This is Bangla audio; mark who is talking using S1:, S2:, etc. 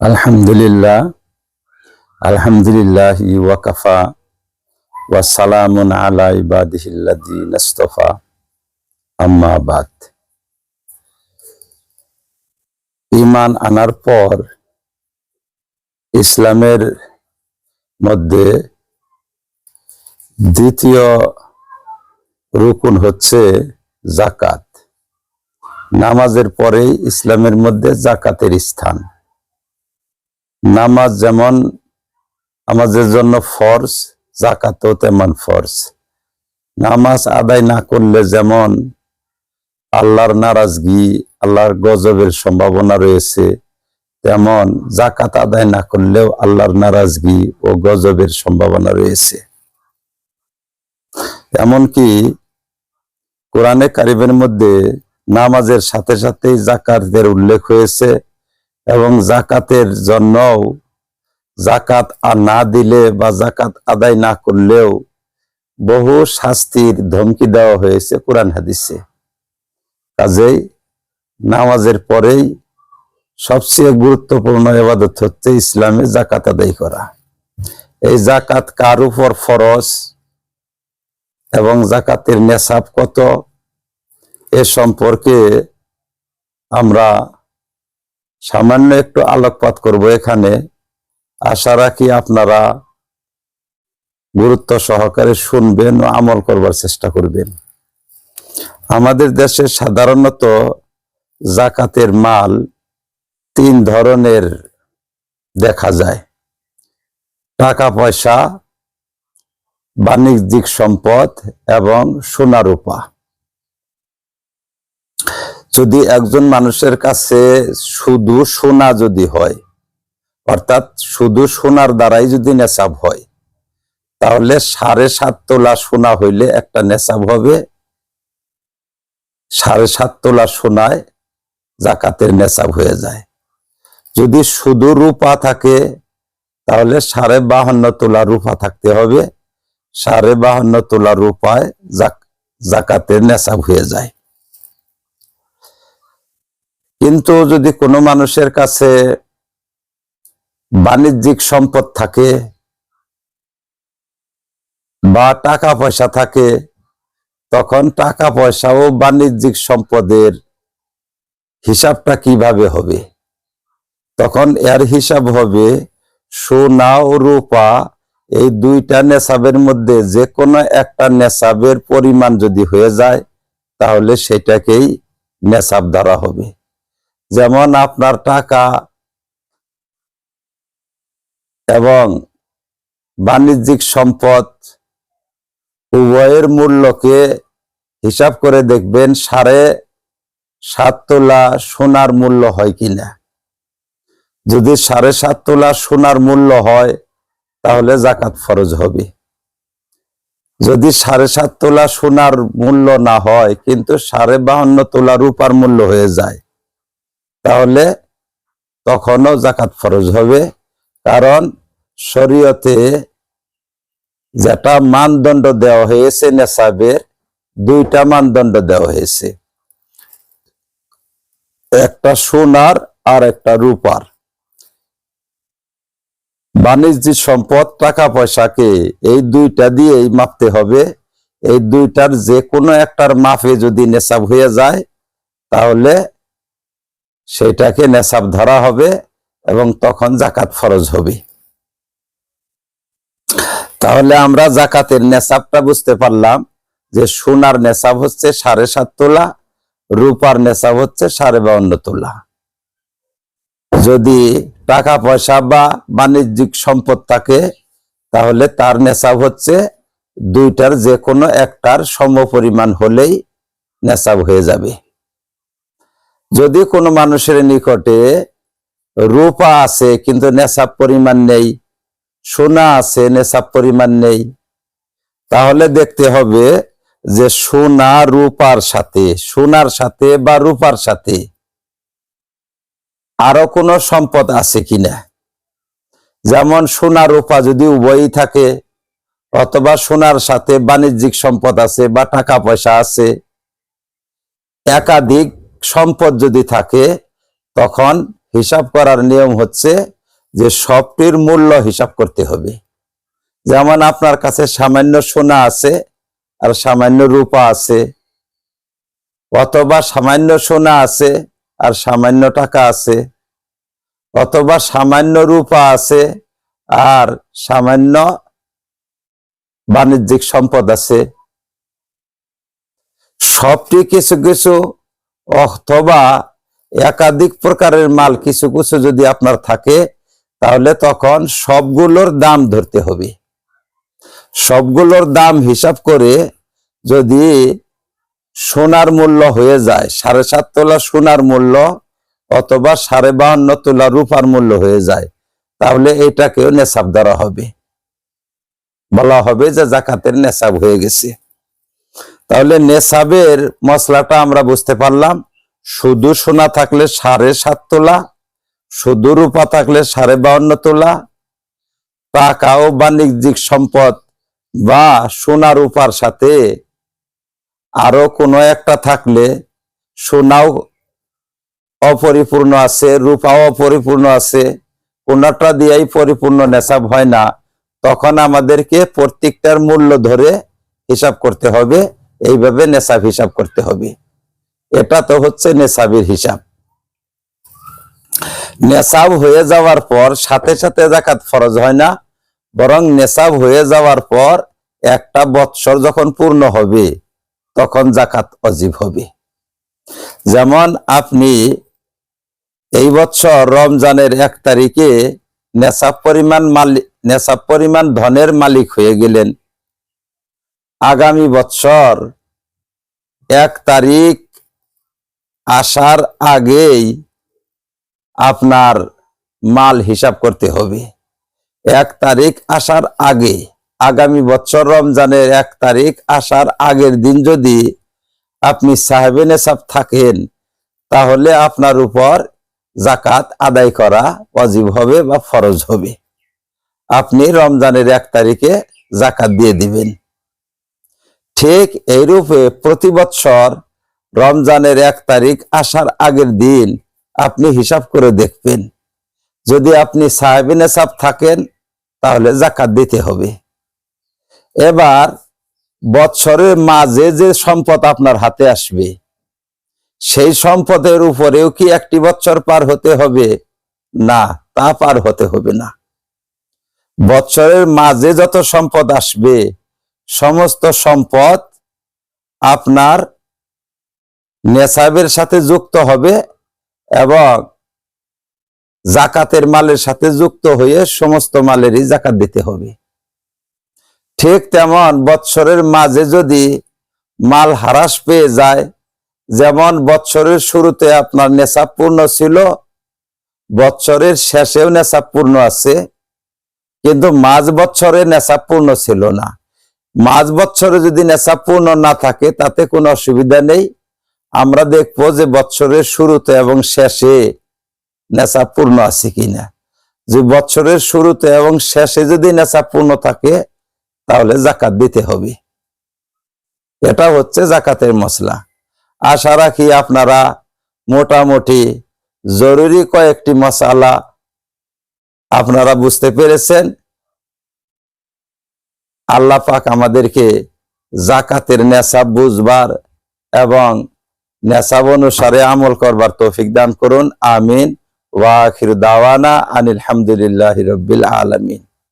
S1: আলহামদুলিল্লাহ আলহামদুলিল্লাহ ওয়াকাফা ওয়াসালামুন আলা ইবাদিহিল্লাযী আম্মা বাদ। ঈমান আনার পর ইসলামের মধ্যে দ্বিতীয় রুকুন হচ্ছে জাকাত নামাজের পরেই ইসলামের মধ্যে জাকাতের স্থান। নামাজ যেমন আমাদের জন্য ফরজ জাকাতও তেমন ফরজ। নামাজ আদায় না করলে যেমন আল্লাহর নারাজগি, আল্লাহর গজবের সম্ভাবনা রয়েছে, তেমন জাকাত আদায় না করলেও আল্লাহর নারাজগি ও গজবের সম্ভাবনা রয়েছে। এমনকি কোরআনে কারিবের মধ্যে নামাজের সাথে সাথেই জাকাতের উল্লেখ হয়েছে। এবং জাকাতের জন্যও জাকাত আর না দিলে বা জাকাত আদায় না করলেও বহু শাস্তির ধমকি দেওয়া হয়েছে কোরআন হাদিসে। কাজেই নামাজের পরেই সবচেয়ে গুরুত্বপূর্ণ এবাদত হচ্ছে ইসলামে জাকাত আদায় করা। এই জাকাত কার উপর ফরজ এবং জাকাতের নেশাব কত? এ সম্পর্কে আমরা সামান্য একটু আলোকপাত করব এখানে। আশা রাখি আপনারা গুরুত্ব সহকারে শুনবেন ও আমল করবার চেষ্টা করবেন। আমাদের দেশে সাধারণত জাকাতের মাল তিন ধরনের দেখা যায়। টাকা পয়সা, বাণিজ্যিক সম্পদ এবং সোনা রূপা। যদি একজন মানুষের কাছে শুধু সোনা যদি হয়, অর্থাৎ শুধু সোনার দ্বারাই যদি নেশাব হয়, তাহলে সাড়ে সাত তোলা সোনা হইলে একটা নেশাব হবে। সাড়ে সাত তোলা সোনায় জাকাতের নেশাব হয়ে যায়। যদি শুধু রূপা থাকে, তাহলে সাড়ে বাহান্ন তোলা রূপা থাকতে হবে। সাড়ে বাহান্ন তোলা রূপায় জাকাতের নেশাব হয়ে যায়। কিন্তু যদি কোনো মানুষের কাছে বাণিজ্যিক সম্পদ থাকে বা টাকা পয়সা থাকে, তখন টাকা পয়সা ও বাণিজ্যিক সম্পদের হিসাবটা কীভাবে হবে? তখন এর হিসাব হবে সোনা ও রূপা, এই দুইটা নেশাবের মধ্যে যে কোনো একটা নেশাবের পরিমাণ যদি হয়ে যায়, তাহলে সেটাকেই নেশাব ধরা হবে। যেমন আপনার টাকা এবং বাণিজ্যিক সম্পদ উভয়ের মূল্যকে হিসাব করে দেখবেন সাড়ে সাত তোলা সোনার মূল্য হয় কিনা। যদি সাড়ে সাত তোলা সোনার মূল্য হয়, তাহলে জাকাত ফরজ হবে। যদি সাড়ে সাত তোলা সোনার মূল্য না হয়, কিন্তু সাড়ে বাহান্ন তোলা রূপার মূল্য হয়ে যায়। তাহলে তখনও জাকাত ফরজ হবে। কারণ শরীয়তে যেটা মানদণ্ড দেওয়া হয়েছে নেশাবের দুইটা মানদণ্ড দেওয়া হয়েছে। একটা সোনার আর একটা রূপার। বাণিজ্যিক সম্পদ, টাকা পয়সাকে এই দুইটা দিয়েই মাপতে হবে। এই দুইটার যে কোনো একটার মাপে যদি নেশাব হয়ে যায়, তাহলে সেটাকে নেশাব ধরা হবে এবং তখন জাকাত ফরজ হবে। তাহলে আমরা জাকাতের নেশাবটা বুঝতে পারলাম যে সোনার নেশাব হচ্ছে সাড়ে সাত তোলা, রূপার নেশাব হচ্ছে সাড়ে বাউন্ন তোলা। যদি টাকা পয়সা বা বাণিজ্যিক সম্পদ থাকে, তাহলে তার নেশাব হচ্ছে দুইটার যে কোনো একটার সম পরিমাণ হলেই নেশাব হয়ে যাবে। যদি কোনো মানুষের নিকটে রূপা আছে, কিন্তু নেশাব পরিমাণ নেই, সোনা আছে, নেশাব পরিমাণ নেই, তাহলে দেখতে হবে যে সোনা রূপার সাথে, সোনার সাথে বা রূপার সাথে আরও কোনো সম্পদ আছে কিনা? যেমন সোনা রূপা যদি উভয়ই থাকে, অথবা সোনার সাথে বাণিজ্যিক সম্পদ আছে বা টাকা পয়সা আছে, একাধিক সম্পদ যদি থাকে, তখন হিসাব করার নিয়ম হচ্ছে যে সবটির মূল্য হিসাব করতে হবে। যেমন আপনার কাছে সামান্য সোনা আছে আর সামান্য রূপা আছে, অথবা সামান্য সোনা আছে আর সামান্য টাকা আছে, অথবা সামান্য রূপা আছে আর সামান্য বাণিজ্যিক সম্পদ আছে। সবটি কিছু কিছু অথবা একাধিক প্রকারের মাল কিছু কিছু যদি আপনার থাকে, তাহলে তখন সবগুলোর দাম ধরতে হবে। সবগুলোর দাম হিসাব করে যদি সোনার মূল্য হয়ে যায়, সাড়ে সাত তোলা সোনার মূল্য অথবা সাড়ে বাহান্ন তোলা রূপার মূল্য হয়ে যায়, তাহলে এটাকেও নেশাব ধরা হবে। বলা হবে যে জাকাতের নেশাব হয়ে গেছে। তাহলে নেশাবের মশলাটা আমরা বুঝতে পারলাম। শুধু সোনা থাকলে সাড়ে সাত তোলা, শুধু রূপা থাকলে সাড়ে বাহান্ন তোলা, টাকা ও বাণিজ্যিক সম্পদ বা সোনা রূপার সাথে আরও কোনো একটা থাকলে সোনাও অপরিপূর্ণ আছে, রূপাও অপরিপূর্ণ আছে, কোনটা দিয়েই পরিপূর্ণ নেশাব হয় না। তখন আমাদেরকে প্রত্যেকটার মূল্য ধরে হিসাব করতে হবে। এইভাবে নেশাব হিসাব করতে হবে। এটা তো হচ্ছে নেশাবের হিসাব। নেশাব হয়ে যাওয়ার পর সাথে সাথে জাকাত ফরজ হয় না, বরং নেশাব হয়ে যাওয়ার পর একটা বৎসর যখন পূর্ণ হবে, তখন জাকাত অজীব হবে। যেমন আপনি এই বছর রমজানের এক তারিখে নেশাব পরিমাণ মালিক নেশাব পরিমাণ ধনের মালিক হয়ে গেলেন। আগামী বছর এক তারিখ আসার আগেই আপনার মাল হিসাব করতে হবে। এক তারিখ আসার আগে, আগামী বছর রমজানের এক তারিখ আসার আগের দিন যদি আপনি সাহেবে নেশাব থাকেন, তাহলে আপনার উপর জাকাত আদায় করা অজীব হবে বা ফরজ হবে। আপনি রমজানের এক তারিখে জাকাত দিয়ে দিবেন। ঠিক এইরূপে প্রতি বৎসর রমজানের এক তারিখ আসার আগের দিন আপনি হিসাব করে দেখবেন। যদি আপনি সাহেবে নেশাব থাকেন, তাহলে জাকাত দিতে হবে। এবার বৎসরের মাঝে যে সম্পদ আপনার হাতে আসবে, সেই সম্পদের উপরেও কি একটি বছর পার হতে হবে? না, তা পার হতে হবে না। বৎসরের মাঝে যত সম্পদ আসবে সমস্ত সম্পদ আপনার নেশাবের সাথে যুক্ত হবে এবং জাকাতের মালের সাথে যুক্ত হয়ে সমস্ত মালেরই জাকাত দিতে হবে। ঠিক তেমন বৎসরের মাঝে যদি মাল হারাস পেয়ে যায়, যেমন বৎসরের শুরুতে আপনার নেশাব পূর্ণ ছিল, বৎসরের শেষেও নেশাব পূর্ণ আছে, কিন্তু মাঝ বৎসরে নেশাব পূর্ণ ছিল না। মাঝ বৎসরে যদি নেশাব পূর্ণ না থাকে, তাতে কোনো অসুবিধা নেই। আমরা দেখব যে বৎসরের শুরুতে এবং শেষে নেশাব পূর্ণ আছে কিনা। যে বৎসরের শুরুতে এবং শেষে যদি নেশাব পূর্ণ থাকে, তাহলে জাকাত দিতে হবে। এটা হচ্ছে জাকাতের মশলা আশা রাখি আপনারা মোটামুটি জরুরি কয়েকটি মশালা আপনারা বুঝতে পেরেছেন। আল্লাহ পাক আমাদেরকে জাকাতের নেশাব বুঝবার এবং নেশাব অনুসারে আমল করবার তৌফিক দান করুন। আমিন। ওয়াখির দাওয়ানা আনিল হামদুলিল্লাহ রবিল আলমিন।